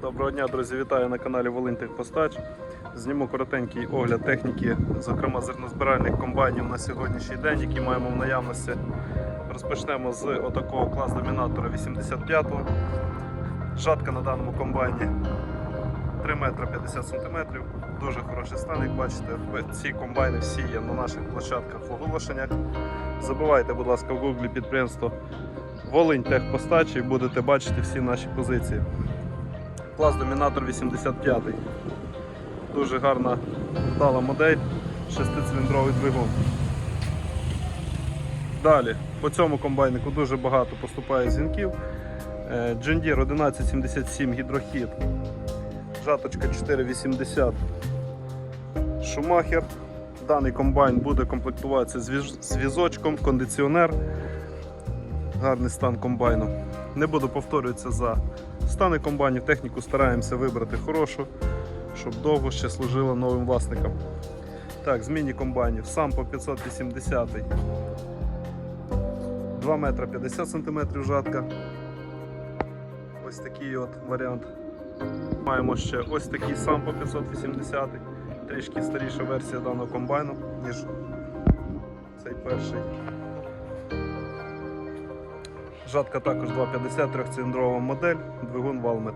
Доброго дня, друзі! Вітаю на каналі Волинтехпостач. Зніму коротенький огляд техніки, зокрема зернозбиральних комбайнів на сьогоднішній день, які маємо в наявності. Розпочнемо з отакого клас домінатора 85-го. Жатка на даному комбайні 3 метри 50 см. Дуже хороший стан, як бачите, ці комбайни всі є на наших площадках в оголошеннях. Забивайте, будь ласка, в гуглі підприємство Волинь Техпостач і будете бачити всі наші позиції. Клас Домінатор 85. Дуже гарна вдала модель, шестициліндровий двигун. Далі, по цьому комбайнику дуже багато поступає дзвінків. John Deere 1177 гідрохід, жаточка 480 Шумахер. Даний комбайн буде комплектуватися з візочком, кондиціонер. Гарний стан комбайну. Не буду повторюватися за стани комбайнів. Техніку стараємося вибрати хорошу, щоб довго ще служила новим власникам. Так, з міні-комбайнів. Сам по 580 2 метра 50 см жатка. Ось такий от варіант. Маємо ще ось такий сам по 580 трішки старіша версія даного комбайну, ніж цей перший. Жатка також 250 трьохциліндрова модель, двигун Valmet.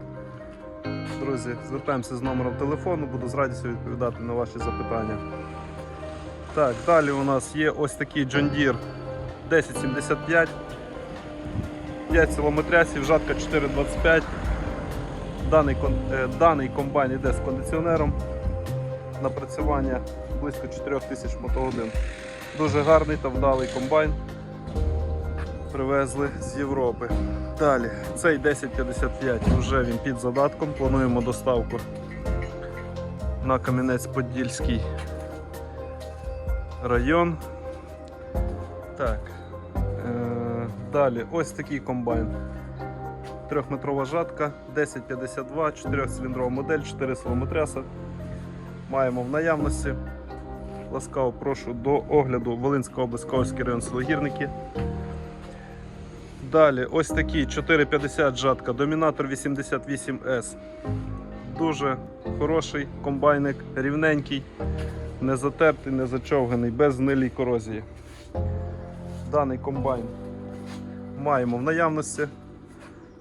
Друзі, звертаємося з номером телефону, буду з радістю відповідати на ваші запитання. Так, далі у нас є ось такий John Deere 1075. 5 силометрясів, жатка 425. Даний, е, даний комбайн йде з кондиціонером. Напрацювання близько 4000 мотогодин. Дуже гарний та вдалий комбайн привезли з Європи. Далі, цей 1055 вже він під задатком. Плануємо доставку на Кам'янець-Подільський район. Так. Е, далі, ось такий комбайн. Трьохметрова жатка, 1052, 4-циліндрова модель, 4 силомотряса. Маємо в наявності. Ласкаво прошу до огляду Волинська область, Ковський район село Гірники. Далі ось такий 450 жатка, домінатор 88S. Дуже хороший комбайник, рівненький, не затертий, не зачовганий, без гнилій корозії. Даний комбайн маємо в наявності.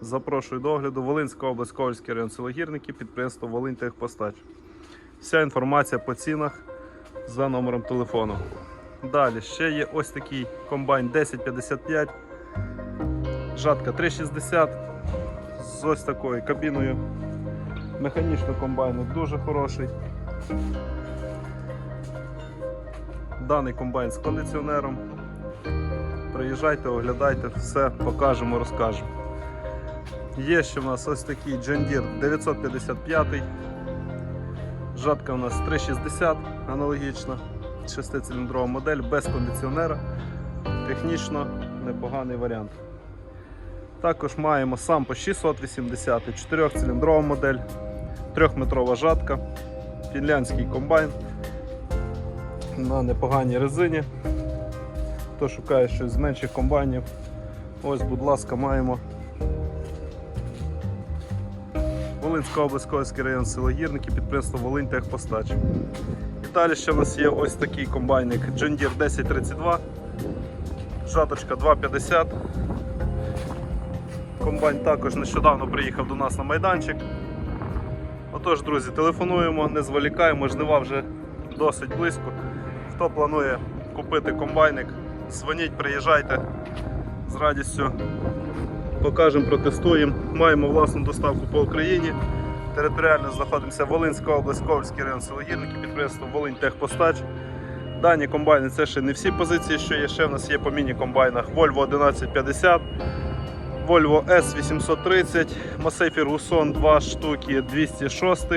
Запрошую до огляду Волинська область, Ковальський район село підприємство Волинь Техпостач. Вся інформація по цінах за номером телефону. Далі ще є ось такий комбайн 1055. Жатка 360 з ось такою кабіною. Механічний комбайн дуже хороший. Даний комбайн з кондиціонером. Приїжджайте, оглядайте, все покажемо, розкажемо. Є ще в нас ось такий John Deere 955. Жатка у нас 360 аналогічна, 6-циліндрова модель без кондиціонера. Технічно непоганий варіант. Також маємо сам по 680 4-циліндрова модель, 3-метрова жатка, фінляндський комбайн на непоганій резині. Хто шукає щось з менших комбайнів, ось, будь ласка, маємо. Волинська область, район, село Гірники, підприємство Волинь Техпостач. І далі ще в нас є ось такий комбайник Deere 1032, жаточка 250. Комбайн також нещодавно приїхав до нас на майданчик. Отож, друзі, телефонуємо, не зволікаємо, жнива вже досить близько. Хто планує купити комбайник, дзвоніть, приїжджайте з радістю. Покажемо, протестуємо. Маємо власну доставку по Україні. Територіально знаходимося Волинська область, Ковальський район селогірники, підприємство Волинь Техпостач. Дані комбайни це ще не всі позиції, що є. Ще в нас є по міні-комбайнах Volvo 1150. Volvo S830, Massey Ferguson 2 штуки 206,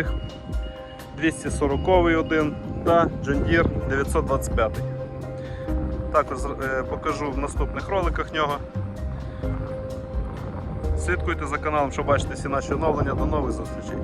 240 один та John Deere 925. Також е, покажу в наступних роликах нього. Слідкуйте за каналом, щоб бачити всі наші оновлення. До нових зустрічей.